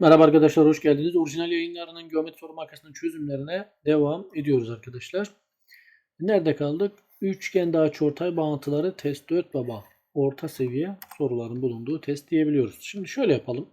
Merhaba arkadaşlar hoş geldiniz. Orijinal yayınlarının geometri soru bankasının çözümlerine devam ediyoruz arkadaşlar. Nerede kaldık? Üçgen daha açıortay bağıntıları test 4 baba. Orta seviye soruların bulunduğu test diyebiliyoruz. Şimdi şöyle yapalım.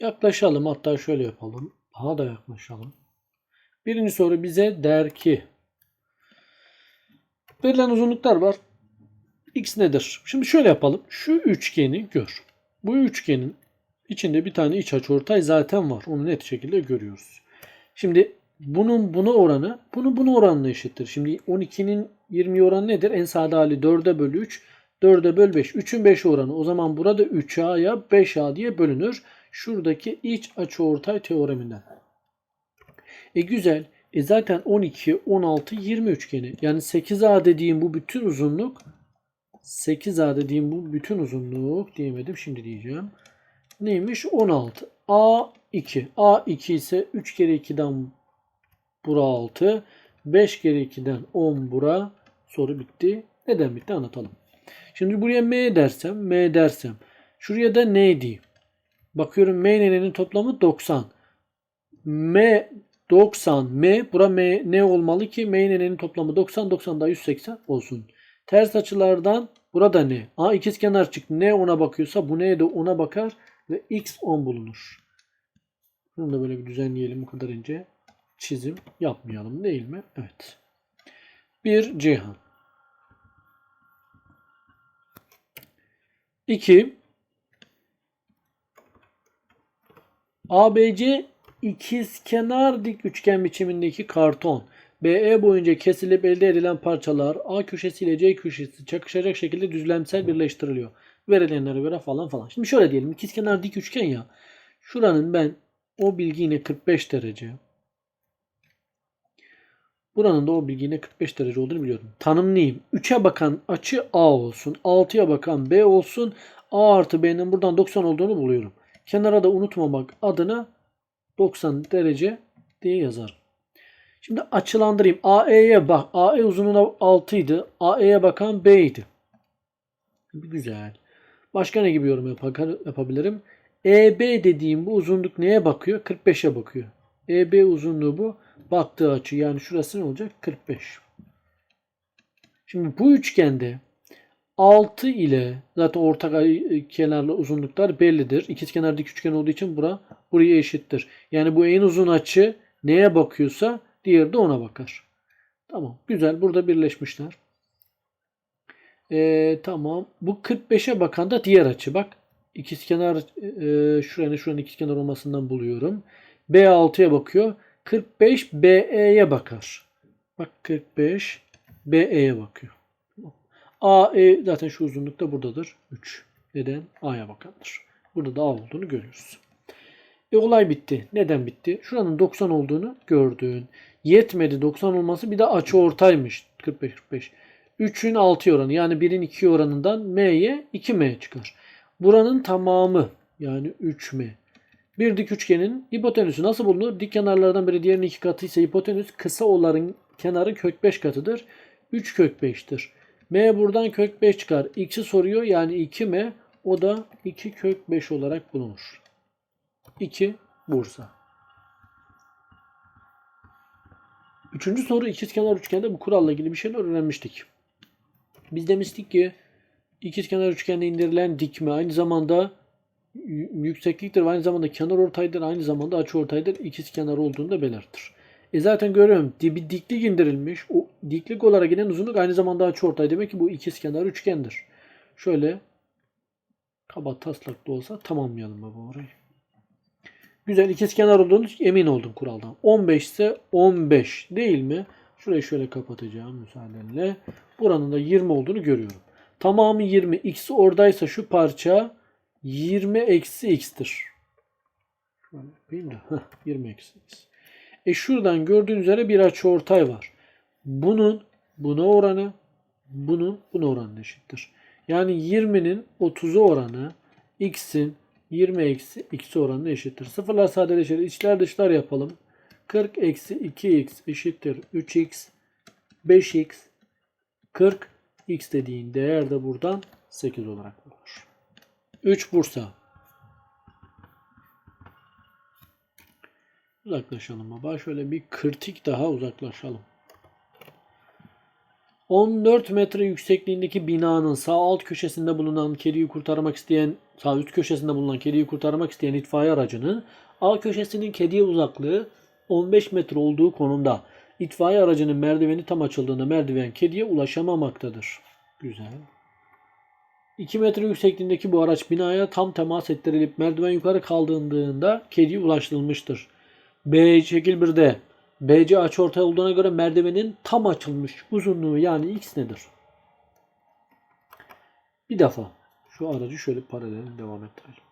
Yaklaşalım hatta şöyle yapalım. Daha da yaklaşalım. Birinci soru bize der ki verilen uzunluklar var. X nedir? Şimdi şöyle yapalım. Şu üçgeni gör. Bu üçgenin içinde bir tane iç açıortay zaten var. Onu net şekilde görüyoruz. Şimdi bunun buna oranı bunun buna oranına eşittir. Şimdi 12'nin 20 oranı nedir? En sade hali 4'e bölü 3. 4'e böl 5. 3'ün 5 oranı. O zaman burada 3A'ya 5A diye bölünür. Şuradaki iç açıortay teoreminden. E güzel. E zaten 12, 16, 20 üçgeni. Yani 8A dediğim bu bütün uzunluk 8A dediğim bu bütün uzunluk diyemedim. Şimdi diyeceğim. Neymiş? 16. A2. A2 ise 3 kere 2'den bura 6. 5 kere 2'den 10 bura. Soru bitti. Neden bitti anlatalım. Şimdi buraya M dersem, M dersem. Şuraya da N diyeyim. Bakıyorum M N'nin toplamı 90. M 90 M. Bura M ne olmalı ki? M N'nin toplamı 90. 90 daha 180 olsun. Ters açılardan burada ne? A ikizkenar çıktı. Ne ona bakıyorsa bu ne de ona bakar ve x 10 bulunur. Bunu da böyle bir düzenleyelim bu kadar ince. Çizim yapmayalım değil mi? Evet. Bir Cihan. 2 ABC ikizkenar dik üçgen biçimindeki karton. BE boyunca kesilip elde edilen parçalar A köşesi ile C köşesi çakışacak şekilde düzlemsel birleştiriliyor. Verilenlere göre falan falan. Şimdi şöyle diyelim. İkizkenar dik üçgen ya. Şuranın ben o bilgi yine 45 derece. Buranın da o bilgi yine 45 derece olduğunu biliyorum. Tanımlayayım. 3'e bakan açı A olsun. 6'ya bakan B olsun. A artı B'nin buradan 90 olduğunu buluyorum. Kenara da unutmamak adına 90 derece diye yazarım. Şimdi açılandırayım. AE'ye bak. AE uzunluğuna 6 idi. AE'ye bakan B idi. Güzel. Başka ne gibi yorum yapar- yapabilirim? EB dediğim bu uzunluk neye bakıyor? 45'e bakıyor. EB uzunluğu bu. Baktığı açı yani şurası ne olacak? 45. Şimdi bu üçgende 6 ile zaten ortak kenarlı uzunluklar bellidir. İkizkenar dik üçgen olduğu için bura buraya eşittir. Yani bu en uzun açı neye bakıyorsa diğeri de ona bakar. Tamam. Güzel. Burada birleşmişler. Ee, tamam. Bu 45'e bakan da diğer açı. Bak ikizkenar e, şuranın şuranın ikizkenar olmasından buluyorum. B 6'ya bakıyor. 45 BE'ye bakar. Bak 45 BE'ye bakıyor. A, E zaten şu uzunlukta buradadır. 3. Neden? A'ya bakandır. Burada da A olduğunu görüyoruz. E olay bitti. Neden bitti? Şuranın 90 olduğunu gördün. Yetmedi 90 olması bir de açı ortaymış. 45 45. 3'ün 6 oranı yani 1'in 2 oranından M'ye 2M çıkar. Buranın tamamı yani 3M. Bir dik üçgenin hipotenüsü nasıl bulunur? Dik kenarlardan biri diğerinin iki katı ise hipotenüs kısa olanın kenarı kök 5 katıdır. 3 kök 5'tir. M buradan kök 5 çıkar. X'i soruyor yani 2M o da 2 kök 5 olarak bulunur. 2 Bursa. Üçüncü soru ikizkenar üçgende bu kuralla ilgili bir şeyler öğrenmiştik. Biz demiştik ki ikizkenar üçgende indirilen dikme aynı zamanda yüksekliktir aynı zamanda kenar ortaydır, aynı zamanda açı ortaydır. İkizkenar olduğunu da belirtir. E zaten görüyorum bir diklik indirilmiş. O diklik olarak giden uzunluk aynı zamanda açı ortay. Demek ki bu ikizkenar üçgendir. Şöyle kaba taslaklı olsa tamamlayalım baba orayı. Güzel ikizkenar olduğunu emin oldum kuraldan. 15 ise 15 değil mi? Şurayı şöyle kapatacağım müsaadenle. Buranın da 20 olduğunu görüyorum. Tamamı 20. X oradaysa şu parça 20 eksi x'tir. Şöyle yapayım da. Heh, 20 eksi x. E şuradan gördüğünüz üzere bir açıortay var. Bunun buna oranı bunun buna oranı eşittir. Yani 20'nin 30'u oranı x'in 20 eksi x oranına eşittir. Sıfırlar sadeleşir. İçler dışlar yapalım. 40 eksi 2x eşittir 3x 5x 40 x dediğin değer de buradan 8 olarak bulunur. 3 Bursa Uzaklaşalım baba. Şöyle bir kritik daha uzaklaşalım. 14 metre yüksekliğindeki binanın sağ alt köşesinde bulunan kediyi kurtarmak isteyen, sağ üst köşesinde bulunan kediyi kurtarmak isteyen itfaiye aracının A köşesinin kediye uzaklığı 15 metre olduğu konumda itfaiye aracının merdiveni tam açıldığında merdiven kediye ulaşamamaktadır. Güzel. 2 metre yüksekliğindeki bu araç binaya tam temas ettirilip merdiven yukarı kaldırıldığında kediye ulaştırılmıştır. B şekil 1'de BC açıortay olduğuna göre merdivenin tam açılmış uzunluğu yani x nedir? Bir defa şu aracı şöyle paralel devam ettirelim.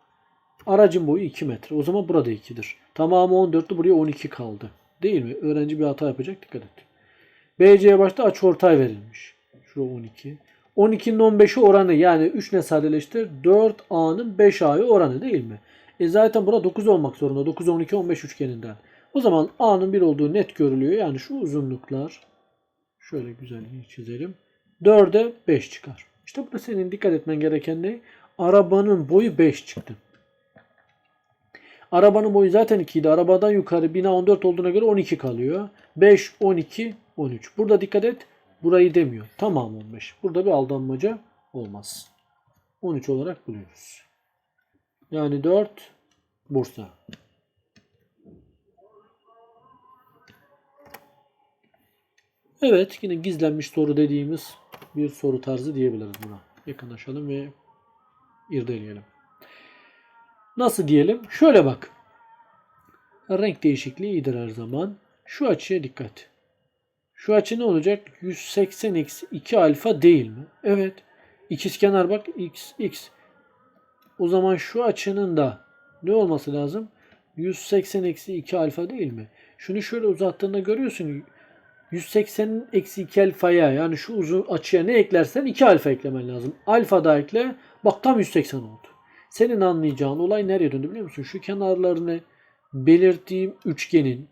Aracın boyu 2 metre. O zaman burada 2'dir. Tamamı 14'tü. Buraya 12 kaldı. Değil mi? Öğrenci bir hata yapacak. Dikkat et. BC'ye başta açıortay verilmiş. Şurada 12. 12'nin 15'i oranı yani 3 ne sadeleştir? 4A'nın 5A'ya oranı değil mi? E zaten burada 9 olmak zorunda. 9, 12, 15 üçgeninden. O zaman A'nın 1 olduğu net görülüyor. Yani şu uzunluklar şöyle güzel çizelim. 4'e 5 çıkar. İşte burada senin dikkat etmen gereken ne? Arabanın boyu 5 çıktı. Arabanın boyu zaten 2 idi. Arabadan yukarı bina 14 olduğuna göre 12 kalıyor. 5, 12, 13. Burada dikkat et. Burayı demiyor. Tamam 15. Burada bir aldanmaca olmaz. 13 olarak buluyoruz. Yani 4 Bursa. Evet yine gizlenmiş soru dediğimiz bir soru tarzı diyebiliriz buna. Yakınlaşalım ve irdeleyelim. Nasıl diyelim? Şöyle bak. Renk değişikliği iyidir her zaman. Şu açıya dikkat. Şu açı ne olacak? 180 eksi 2 alfa değil mi? Evet. İkizkenar bak x x. O zaman şu açının da ne olması lazım? 180 eksi 2 alfa değil mi? Şunu şöyle uzattığında görüyorsun. 180 eksi 2 alfaya yani şu uzun açıya ne eklersen 2 alfa eklemen lazım. Alfa da ekle. Bak tam 180 oldu. Senin anlayacağın olay nereye döndü biliyor musun? Şu kenarlarını belirttiğim üçgenin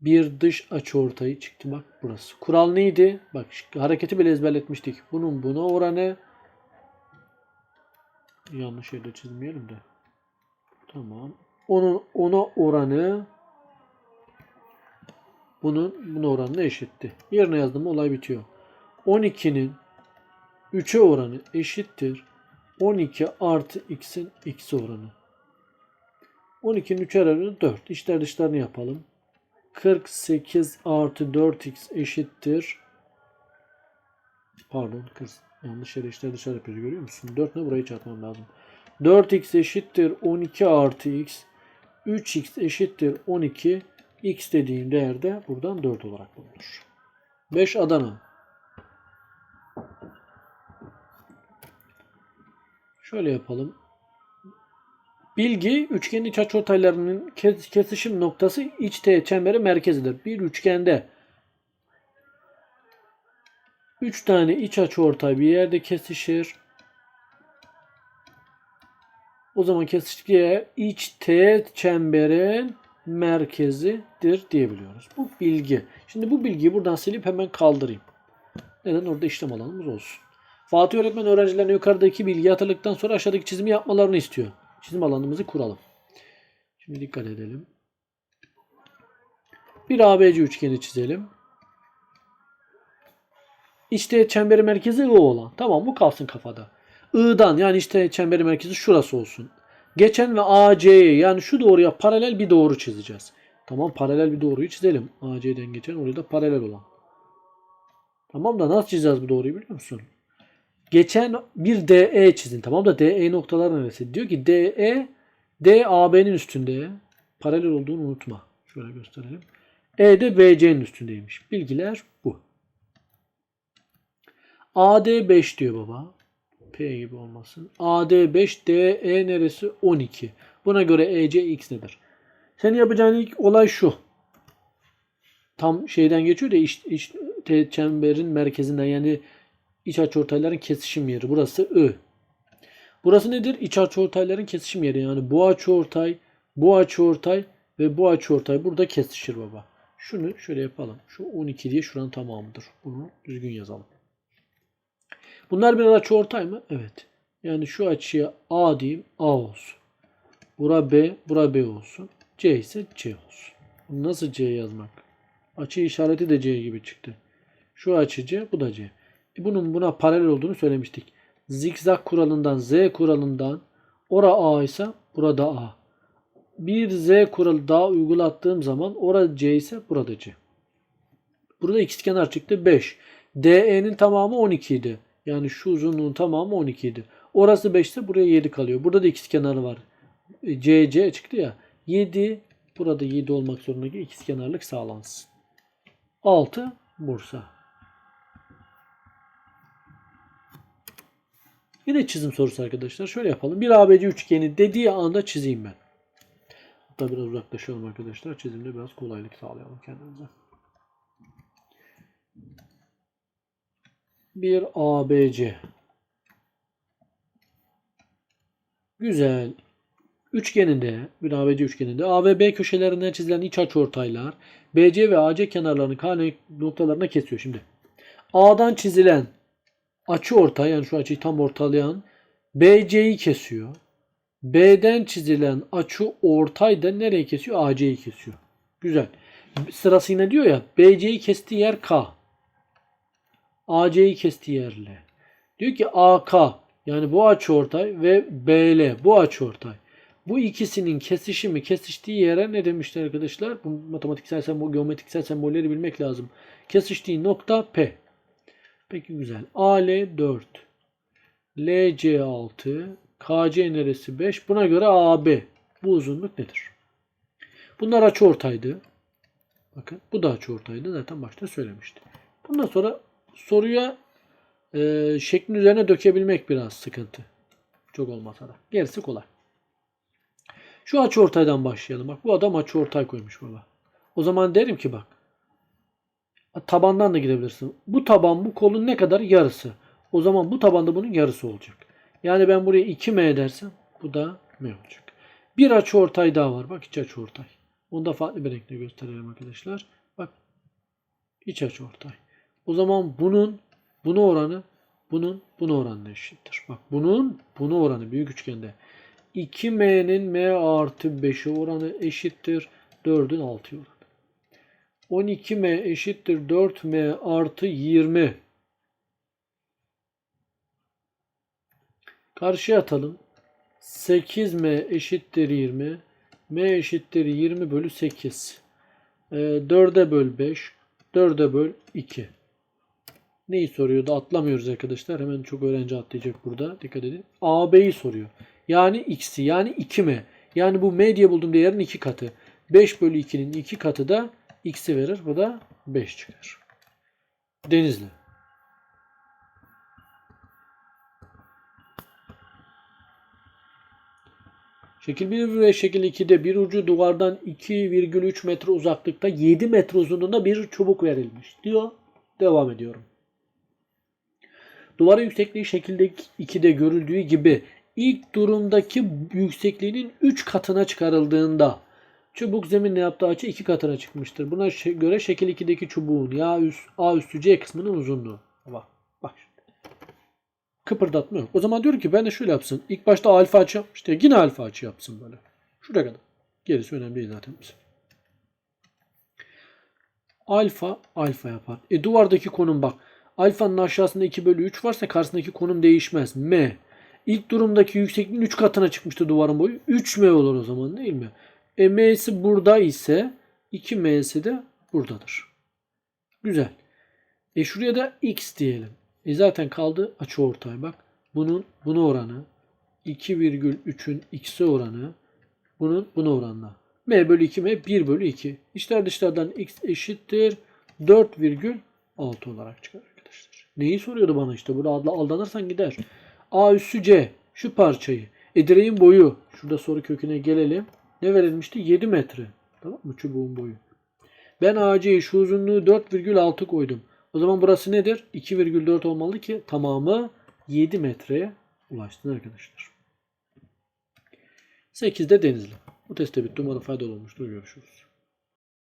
bir dış açıortayı çıktı bak burası. Kural neydi? Bak hareketi bile ezberletmiştik. Bunun buna oranı yanlış yerde çizmeyelim de. Tamam. Onun ona oranı bunun buna oranına eşitti. Yerine yazdım olay bitiyor. 12'nin 3'e oranı eşittir. 12 artı x'in x oranı. 12'nin 3'e oranı 4. İçler dışlarını yapalım. 48 artı 4x eşittir. Pardon 40. Yanlış yere içler dışarı yapıyoruz görüyor musun? 4 ne burayı çarpmam lazım. 4x eşittir 12 artı x. 3x eşittir 12. x dediğim değer de buradan 4 olarak bulunur. 5 Adana. Şöyle yapalım. Bilgi üçgenin iç açıortaylarının kes- kesişim noktası iç teğet çemberi merkezidir. Bir üçgende 3 tane iç açıortay bir yerde kesişir. O zaman kesiştiği yer iç teğet çemberin merkezidir diyebiliyoruz. Bu bilgi. Şimdi bu bilgiyi buradan silip hemen kaldırayım. Neden? Orada işlem alanımız olsun. Fatih öğretmen öğrencilerine yukarıdaki bilgiyi hatırladıktan sonra aşağıdaki çizimi yapmalarını istiyor. Çizim alanımızı kuralım. Şimdi dikkat edelim. Bir ABC üçgeni çizelim. İşte çemberi merkezi I olan. Tamam bu kalsın kafada. I'dan yani işte çemberi merkezi şurası olsun. Geçen ve AC'ye yani şu doğruya paralel bir doğru çizeceğiz. Tamam paralel bir doğruyu çizelim. AC'den geçen oraya da paralel olan. Tamam da nasıl çizeceğiz bu doğruyu biliyor musun? Geçen bir DE çizin. Tamam da DE noktalar neresi? Diyor ki DE DAB'nin üstünde. Paralel olduğunu unutma. Şöyle gösterelim. E de BC'nin üstündeymiş. Bilgiler bu. AD 5 diyor baba. P gibi olmasın. AD 5, DE neresi? 12. Buna göre EC x nedir? Senin yapacağın ilk olay şu. Tam şeyden geçiyor da iç, iç çemberin merkezinden yani iç açıortayların kesişim yeri. Burası I. Burası nedir? İç açıortayların kesişim yeri. Yani bu açıortay, bu açıortay ve bu açıortay burada kesişir baba. Şunu şöyle yapalım. Şu 12 diye şuranın tamamıdır. Bunu düzgün yazalım. Bunlar bir açıortay mı? Evet. Yani şu açıya A diyeyim A olsun. Bura B, bura B olsun. C ise C olsun. Bunu nasıl C yazmak? Açı işareti de C gibi çıktı. Şu açı C, bu da C. E bunun buna paralel olduğunu söylemiştik. Zikzak kuralından, Z kuralından ora A ise burada A. Bir Z kuralı daha uygulattığım zaman orada C ise burada C. Burada ikizkenar çıktı 5. DE'nin tamamı 12 idi. Yani şu uzunluğun tamamı 12 idi. Orası 5 ise buraya 7 kalıyor. Burada da ikizkenarı var. E, CC çıktı ya. 7 burada 7 olmak zorunda ki ikizkenarlık sağlansın. 6 Bursa. De çizim sorusu arkadaşlar. Şöyle yapalım. Bir ABC üçgeni dediği anda çizeyim ben. Hatta biraz uzaklaşalım arkadaşlar. Çizimde biraz kolaylık sağlayalım kendimize. Bir ABC. Güzel. Üçgeninde, bir ABC üçgeninde A ve B köşelerinden çizilen iç açıortaylar BC ve AC kenarlarını K noktalarına kesiyor şimdi. A'dan çizilen açı ortay yani şu açıyı tam ortalayan BC'yi kesiyor. B'den çizilen açı ortay da nereye kesiyor? AC'yi kesiyor. Güzel. Sırası yine diyor ya BC'yi kestiği yer K. AC'yi kestiği yer L. Diyor ki AK yani bu açı ortay ve BL bu açı ortay. Bu ikisinin kesişimi kesiştiği yere ne demişler arkadaşlar? Bu matematiksel sembol, geometriksel sembolleri bilmek lazım. Kesiştiği nokta P. Peki güzel. AL 4. LC 6. KC neresi 5. Buna göre AB. Bu uzunluk nedir? Bunlar açıortaydı. Bakın bu da açıortaydı. Zaten başta söylemiştim. Bundan sonra soruya e, şeklin üzerine dökebilmek biraz sıkıntı. Çok olmasa da. Gerisi kolay. Şu açıortaydan başlayalım. Bak bu adam açıortay koymuş baba. O zaman derim ki bak tabandan da gidebilirsin. Bu taban bu kolun ne kadar? Yarısı. O zaman bu tabanda bunun yarısı olacak. Yani ben buraya 2M dersem bu da M olacak. Bir açı ortay daha var. Bak iç açı ortay. Onu da farklı bir renkle gösterelim arkadaşlar. Bak iç açı ortay. O zaman bunun bunu oranı bunun bunu oranına eşittir. Bak bunun bunu oranı büyük üçgende. 2M'nin M artı 5'e oranı eşittir. 4'ün 6'ya oranı. 12m eşittir 4m artı 20. Karşıya atalım. 8m eşittir 20. m eşittir 20 bölü 8. E, 4'e böl 5. 4'e böl 2. Neyi soruyordu? Atlamıyoruz arkadaşlar. Hemen çok öğrenci atlayacak burada. Dikkat edin. AB'yi soruyor. Yani x'i yani 2m. Yani bu m diye bulduğum değerin 2 katı. 5 bölü 2'nin 2 katı da x'i verir. Bu da 5 çıkar. Denizli. Şekil 1 ve şekil 2'de bir ucu duvardan 2,3 metre uzaklıkta 7 metre uzunluğunda bir çubuk verilmiş diyor. Devam ediyorum. Duvarın yüksekliği şekilde 2'de görüldüğü gibi ilk durumdaki yüksekliğinin 3 katına çıkarıldığında Çubuk zeminle yaptığı açı iki katına çıkmıştır. Buna göre şekil 2'deki çubuğun ya üst, A üstü C kısmının uzunluğu. Bak. Bak. Kıpırdatma yok. O zaman diyorum ki ben de şöyle yapsın. İlk başta alfa açı işte yine alfa açı yapsın böyle. Şuraya kadar. Gerisi önemli değil zaten. Alfa alfa yapar. E duvardaki konum bak. Alfanın aşağısında 2 bölü 3 varsa karşısındaki konum değişmez. M. İlk durumdaki yüksekliğin 3 katına çıkmıştı duvarın boyu. 3M olur o zaman değil mi? E, M'si burada ise 2M'si de buradadır. Güzel. E şuraya da X diyelim. E zaten kaldı açı ortay bak. Bunun bunu oranı 2,3'ün X'e oranı bunun buna oranla. M bölü 2M 1 bölü 2. İçler dışlardan X eşittir 4,6 olarak çıkar arkadaşlar. Neyi soruyordu bana işte. Burada adla aldanırsan gider. A üssü C. Şu parçayı. E direğin boyu. Şurada soru köküne gelelim ne verilmişti? 7 metre. Tamam mı? Çubuğun boyu. Ben AC'yi şu uzunluğu 4,6 koydum. O zaman burası nedir? 2,4 olmalı ki tamamı 7 metreye ulaştın arkadaşlar. 8'de Denizli. Bu testte bitti. Umarım faydalı olmuştur. Görüşürüz.